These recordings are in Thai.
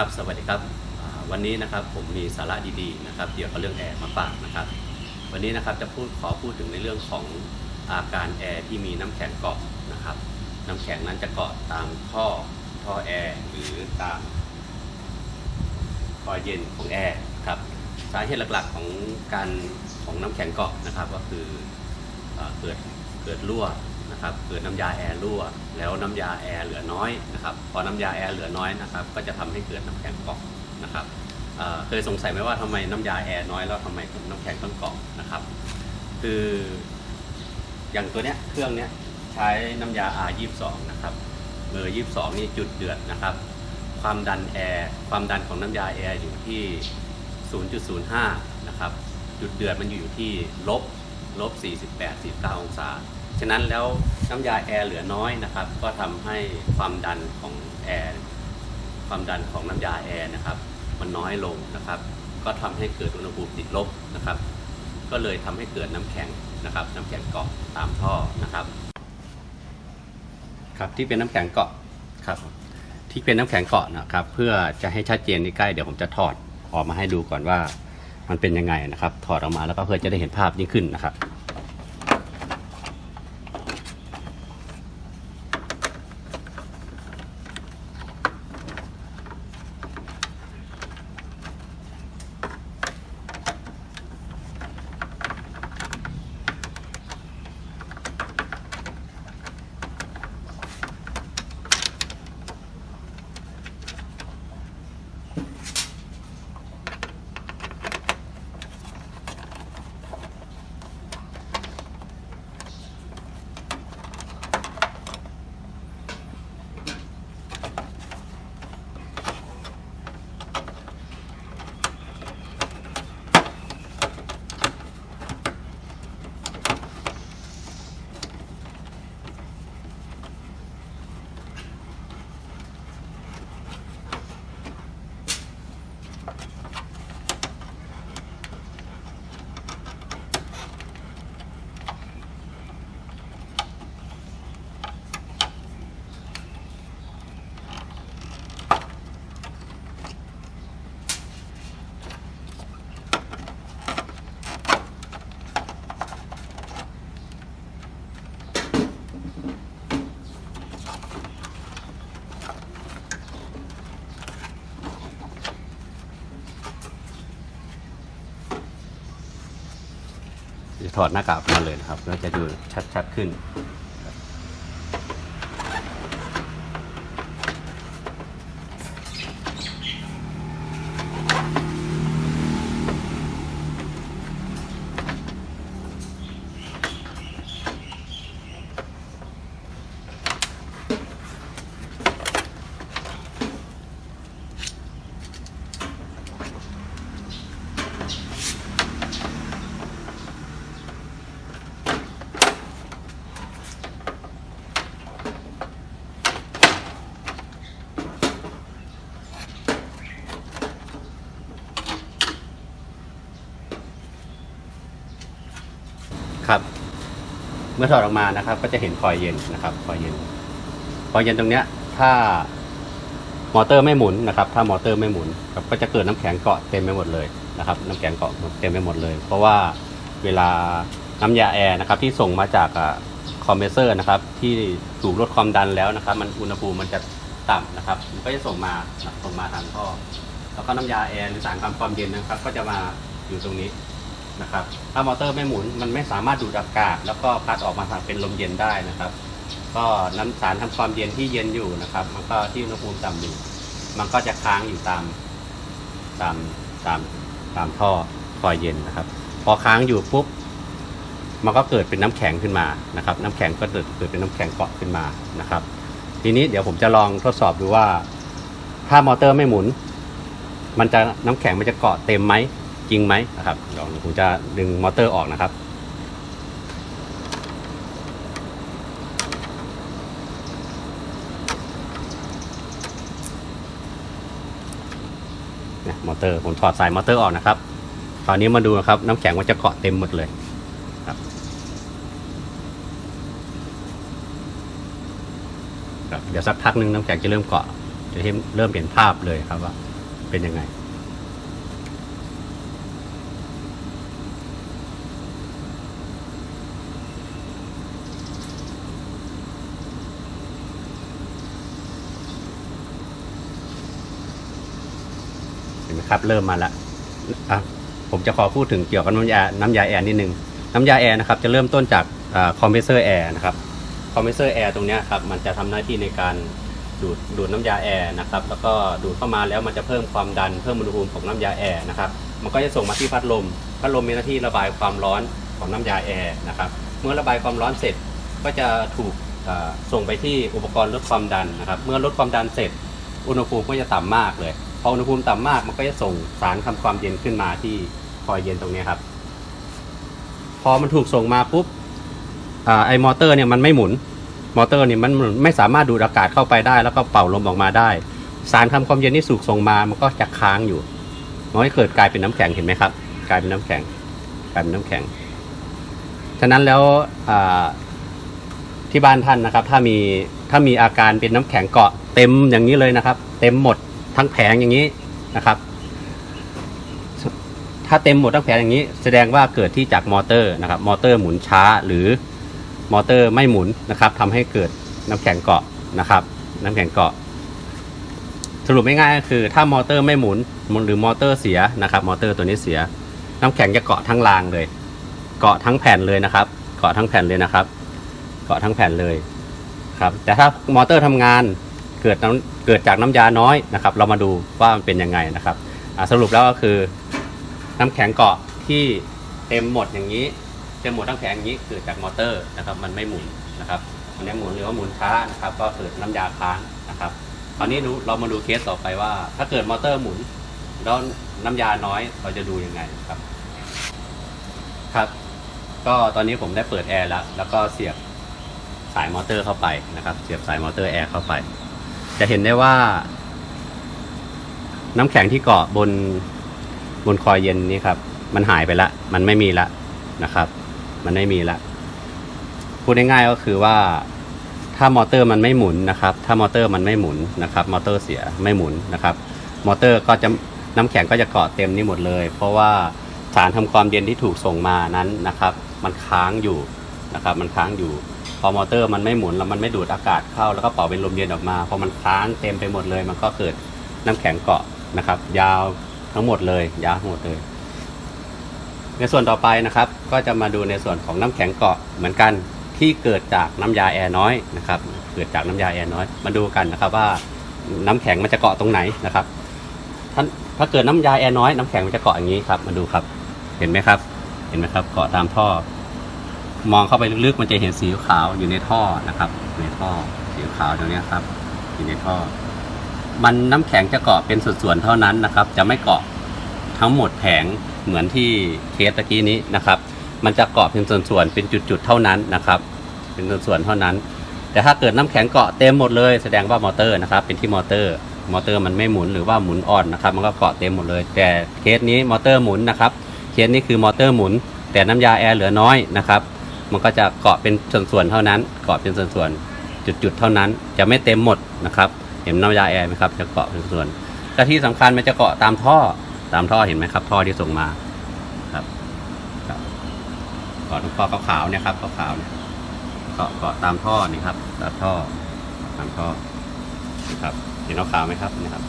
ครับ สวัสดีครับ วันนี้นะครับผมมีสาระดีๆนะครับเกี่ยวกับเรื่องแอร์มาฝากนะครับ วันนี้นะครับจะพูดขอพูดถึงในเรื่องของอาการแอร์ที่มีน้ำแข็งเกาะนะครับ น้ำแข็งนั้นจะเกาะตามท่อท่อแอร์หรือตามคอยเย็นของแอร์ครับสาเหตุหลักๆของการของน้ำแข็งเกาะนะครับ ก็คือเกิดเกิดรั่ว นะครับเกิดน้ำยาแอร์รั่ว แล้วน้ำยาแอร์เหลือน้อยนะครับพอน้ำยาแอร์เหลือน้อยนะครับก็จะทำให้เกิดน้ำแข็งเกาะนะครับเเคยสงสัยไหมว่าทำไมน้ำยาแอร์น้อยแล้วทำไมน้ำแข็งต้องเกาะนะครับ คืออย่างตัวเนี้ยเครื่องเนี้ยใช้น้ำยา R22 นะครับเบอร์22 นี่จุดเดือดนะครับ ความดันแอร์ความดันของน้ำยาแอร์อยู่ที่ 0.05 นะครับ จุดเดือดมันอยู่ที่ลบลบ48 49องศา ฉะนั้นแล้วน้ำยาแอร์เหลือน้อยนะครับ ก็ทำให้ความดันของแอร์ความดันของน้ำยาแอร์นะครับ มันน้อยลงนะครับ ก็ทำให้เกิดอุณหภูมิติดลบนะครับ ก็เลยทำให้เกิดน้ำแข็งนะครับ น้ำแข็งเกาะตามท่อนะครับ ครับที่เป็นน้ำแข็งเกาะครับที่เป็นน้ำแข็งเกาะนะครับ เพื่อจะให้ชัดเจนใกล้ๆเดี๋ยวผมจะถอดออกมาให้ดูก่อนว่า มันเป็นยังไงนะครับ ถอดออกมาแล้วก็เพื่อจะได้เห็นภาพยิ่งขึ้นนะครับ ถอดหน้ากากมาเลยนะครับ เราจะดูชัดๆขึ้น เมื่อถอดออกมานะครับ ก็จะเห็นคอยเย็นนะครับคอยเย็นคอยเย็นตรงเนี้ย ถ้ามอเตอร์ไม่หมุนนะครับ ถ้ามอเตอร์ไม่หมุนก็จะเกิดน้ำแข็งเกาะเต็มไปหมดเลยนะครับ น้ำแข็งเกาะเต็มไปหมดเลย เพราะว่าเวลาน้ำยาแอร์นะครับที่ส่งมาจากคอมเพรสเซอร์นะครับ ที่ถูกลดความดันแล้วนะครับ มันอุณหภูมิมันจะต่ำนะครับมันก็จะส่งมาส่งมาทางท่อแล้วก็น้ำยาแอร์หรือสารความความเย็นนะครับ ก็จะมาอยู่ตรงนี้ นะครับ ถ้ามอเตอร์ไม่หมุนมันไม่สามารถดูดอากาศ แล้วก็พัดออกมาทำเป็นลมเย็นได้นะครับ ก็น้ำสารทำความเย็นที่เย็นอยู่นะครับ มันก็ที่อุณหภูมิต่ำอยู่ มันก็จะค้างอยู่ตามตามตามตามท่อคอยเย็นนะครับ พอค้างอยู่ปุ๊บมันก็เกิดเป็นน้ำแข็งขึ้นมานะครับ น้ำแข็งก็เกิดเกิดเป็นน้ำแข็งเกาะขึ้นมานะครับ ทีนี้เดี๋ยวผมจะลองทดสอบดูว่า ถ้ามอเตอร์ไม่หมุน มันจะน้ำแข็งมันจะเกาะเต็มไหม จริงไหมนะครับเดี๋ยวผมจะดึงมอเตอร์ออกนะครับนะมอเตอร์ผมถอดสายมอเตอร์ออกนะครับ ตอนนี้มาดูนะครับน้ำแข็งมันจะเกาะเต็มหมดเลยครับเดี๋ยวสักพักหนึ่งน้ำแข็งจะเริ่มเกาะจะเห็นเริ่มเห็นภาพเลยครับว่าเป็นยังไง นไหมครับเริ่มมาแล้วอะผมจะขอพูดถึงเกี่ยวกับน้ำยาน้ำยาแอร์นิดนึงน้ำยาแอร์นะครับจะเริ่มต้นจากคอมเพรสเซอร์แอร์นะครับคอมเพรสเซอร์แอร์ตรงนี้ครับมันจะทำหน้าที่ในการดูดดูดน้ำยาแอร์นะครับแล้วก็ดูดเข้ามาแล้วมันจะเพิ่มความดันเพิ่มอุณหภูมิของน้ำยาแอร์นะครับมันก็จะส่งมาที่พัดลมพัดลมมีหน้าที่ระบายความร้อนของน้ำยาแอร์นะครับเมื่อระบายความร้อนเสร็จก็จะถูกส่งไปที่อุปกรณ์ลดความดันนะครับ เมื่อลดความดันเสร็จ อุณหภูมิก็จะต่ำมากเลย พออุณหภูมิต่ำมากมันก็จะส่งสารทำความเย็นขึ้นมาที่คอยเย็นตรงนี้ครับ พอมันถูกส่งมาปุ๊บอไอมอเตอร์เนี่ยมันไม่หมุน มอเตอร์เนี่ยมันไม่สามารถดูดอากาศเข้าไปได้ แล้วก็เป่าลมออกมาได้ สารทำความเย็นที่สูกส่งมามันก็จะค้างอยู่มันก็เกิดกลายเป็นน้ำแข็งเห็นไหมครับ กลายเป็นน้ำแข็ง กลายเป็นน้ำแข็ง ฉะนั้นแล้วที่บ้านท่านนะครับ ถ้ามีถ้ามีอาการเป็นน้ำแข็งเกาะเต็มอย่างนี้เลยนะครับ เต็มหมด ทั้งแผงอย่างนี้นะครับ ถ้าเต็มหมดทั้งแผงอย่างนี้ แสดงว่าเกิดที่จากมอเตอร์นะครับ มอเตอร์หมุนช้าหรือมอเตอร์ไม่หมุนนะครับทำให้เกิดน้ำแข็งเกาะนะครับ น้ำแข็งเกาะ สรุปง่ายๆก็คือ ถ้ามอเตอร์ไม่หมุนหรือมอเตอร์เสียนะครับ มอเตอร์ตัวนี้เสีย น้ำแข็งจะเกาะทั้งรางเลย เกาะทั้งแผ่นเลยนะครับ เกาะทั้งแผ่นเลยนะครับ เกาะทั้งแผ่นเลยครับ แต่ถ้ามอเตอร์ทำงานเกิดน้ำ เกิดจากน้ำยาน้อยนะครับ เรามาดูว่ามันเป็นยังไงนะครับสรุปแล้วก็คือ น้ำแข็งเกาะที่เต็มหมดอย่างนี้เต็มหมดทั้งแผงอย่างนี้เกิดจากมอเตอร์นะครับ มันไม่หมุนนะครับมันนี้หมุนหรือว่าหมุนช้านะครับ ก็เกิดน้ำยาค้างนะครับคราวนี้เรามาดูเคสต่อไปว่า ถ้าเกิดมอเตอร์หมุนแล้วน้ำยาน้อยเราจะดูยังไงครับครับก็ตอนนี้ผมได้เปิดแอร์แล้ว แล้วก็เสียบสายมอเตอร์เข้าไปนะครับ เสียบสายมอเตอร์แอร์เข้าไป จะเห็นได้ว่า น้ำแข็งที่เกาะบนบนคอยเย็นนี้ครับ มันหายไปละ มันไม่มีละนะครับ มันไม่มีละพูดง่ายๆก็คือว่า ถ้ามอเตอร์มันไม่หมุนนะครับ ถ้ามอเตอร์มันไม่หมุนนะครับ มอเตอร์เสียไม่หมุนนะครับ มอเตอร์ก็จะน้ำแข็งก็จะเกาะเต็มนี่หมดเลย เพราะว่าสารทำความเย็นที่ถูกส่งมานั้นนะครับ มันค้างอยู่นะครับ มันค้างอยู่ พอมอเตอร์มันไม่หมุนแล้วมันไม่ดูดอากาศเข้าแล้วก็เป่าเป็นลมเย็นออกมาพอมันค้างเต็มไปหมดเลย มันก็เกิดน้ำแข็งเกาะนะครับ ยาวทั้งหมดเลย ยาวทั้งหมดเลย ในส่วนต่อไปนะครับ ก็จะมาดูในส่วนของน้ำแข็งเกาะเหมือนกันที่เกิดจากน้ำยาแอร์น้อยนะครับ เกิดจากน้ำยาแอร์น้อย มาดูกันนะครับว่าน้ำแข็งมันจะเกาะตรงไหนนะครับท่านถ้าเกิดน้ำยาแอร์น้อยน้ำแข็งมันจะเกาะอย่างนี้ครับ มาดูครับ เห็นไหมครับ เห็นไหมครับ เกาะตามท่อ มองเข้าไปลึกๆ มันจะเห็นสีขาวอยู่ในท่อนะครับในท่อสีขาวตรงนี้ครับ อยู่ในท่อ มันน้ำแข็งจะเกาะเป็นส่วนๆเท่านั้นนะครับ จะไม่เกาะทั้งหมดแผงเหมือนที่เคสตะกี้นี้นะครับ มันจะเกาะเป็นส่วนๆเป็นจุดๆเท่านั้นนะครับ เป็นส่วนๆเท่านั้น แต่ถ้าเกิดน้ำแข็งเกาะเต็มหมดเลยแสดงว่ามอเตอร์นะครับ เป็นที่มอเตอร์ มอเตอร์มันไม่หมุนหรือว่าหมุนอ่อนนะครับ มันก็เกาะเต็มหมดเลย แต่เคสนี้มอเตอร์หมุนนะครับเคสนี้คือมอเตอร์หมุน แต่น้ำยาแอร์เหลือน้อยนะครับ มันก็จะเกาะเป็นส่วนๆเท่านั้น เกาะเป็นส่วนๆจุดๆเท่านั้น จะไม่เต็มหมดนะครับ เห็นน้ำยาแอร์ไหมครับจะเกาะเป็นส่วนและที่สำคัญมันจะเกาะตามท่อตามท่อเห็นไหมครับ ท่อที่ส่งมาครับครับเกาะตรงท่อขาวๆเนี่ยครับขาวๆเนี่ยเกาะเกาะตามท่อนี่ครับตามท่อตามท่อนะครับเห็นขาวไหมครับนี่ครับ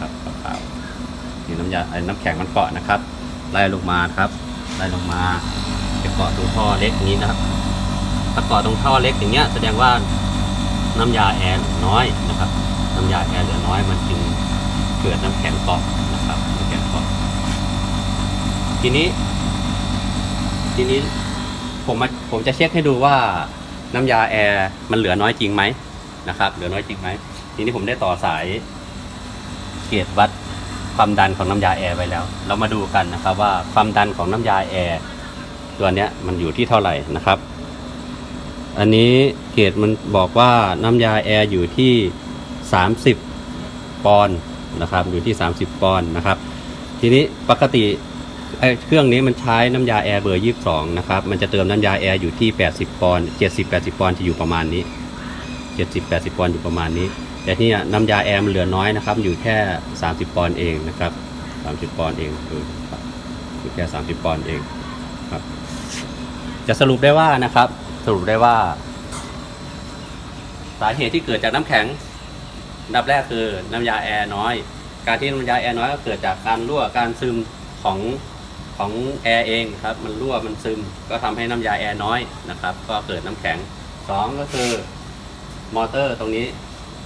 ครับขาวๆนี่น้ำยาไอ้น้ำแข็งมันเกาะนะครับ ไล่ลงมาครับ ไล่ลงมา เกาะตรงท่อเล็กอย่างนี้นะครับ ถ้าเกาะตรงท่อเล็กอย่างเงี้ยแสดงว่าน้ำยาแอร์น้อยนะครับ น้ำยาแอร์เหลือน้อยมันจึงเกิดน้ำแข็งเกาะนะครับน้ำแข็งเกาะทีนี้ ทีนี้ผมมาผมจะเช็คให้ดูว่าน้ำยาแอร์มันเหลือน้อยจริงไหมนะครับ เหลือน้อยจริงไหมทีนี้ผมได้ต่อสายเกจวัดความดันของน้ำยาแอร์ไว้แล้ว เรามาดูกันนะครับว่าความดันของน้ำยาแอร์ ตัวเนี้ยมันอยู่ที่เท่าไหร่นะครับ อันนี้เกจมันบอกว่าน้ำยาแอร์อยู่ที่ 30 ปอนด์นะครับ อยู่ที่ 30 ปอนด์นะครับ ทีนี้ปกติเครื่องนี้มันใช้น้ำยาแอร์เบอร์ 22 นะครับ มันจะเติมน้ำยาแอร์อยู่ที่ 80 ปอนด์70 80 ปอนด์จะอยู่ประมาณนี้ 70 80 ปอนด์อยู่ประมาณนี้ แต่ที่เนี่ยน้ำยาแอร์มันเหลือน้อยนะครับ อยู่แค่ 30 ปอนด์เองนะครับ 30 ปอนด์เองครับอยู่แค่ 30 ปอนด์เองครับ จะสรุปได้ว่านะครับ สรุปได้ว่า สาเหตุที่เกิดจากน้ำแข็งดับแรกคือน้ำยาแอร์น้อย การที่น้ำยาแอร์น้อยก็เกิดจากการรั่วการซึมของของแอร์เองครับมันรั่วมันซึมก็ทำให้น้ำยาแอร์น้อยนะครับ ก็เกิดน้ำแข็งสองก็คือมอเตอร์ตรงนี้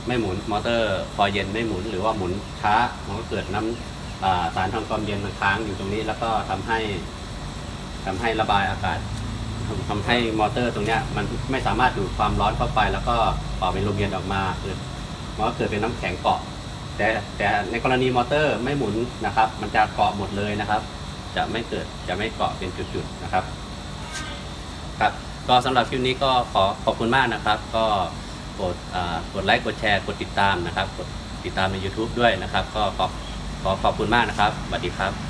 ไม่หมุนมอเตอร์คอเย็นไม่หมุนหรือว่าหมุนช้ามันก็เกิดน้ำอ่าสารทำความเย็นมันค้างอยู่ตรงนี้ แล้วก็ทำให้ทำให้ระบายอากาศ ทำให้มอเตอร์ตรงเนี้ยมันไม่สามารถดูดความร้อนเข้าไป แล้วก็เป่าเป็นลมเย็นออกมาเกิดมันก็เกิดเป็นน้ำแข็งเกาะ แต่แต่ในกรณีมอเตอร์ไม่หมุนนะครับ มันจะเกาะหมดเลยนะครับ จะไม่เกิดจะไม่เกาะเป็นจุดๆนะครับครับก็สำหรับคลิปนี้ก็ขอขอบคุณมากนะครับ ก็กดอ่ากดไลค์กดแชร์กดติดตามนะครับ กดติดตามใน YouTube ด้วยนะครับ ก็ขอขอขอบคุณมากนะครับสวัสดีครับ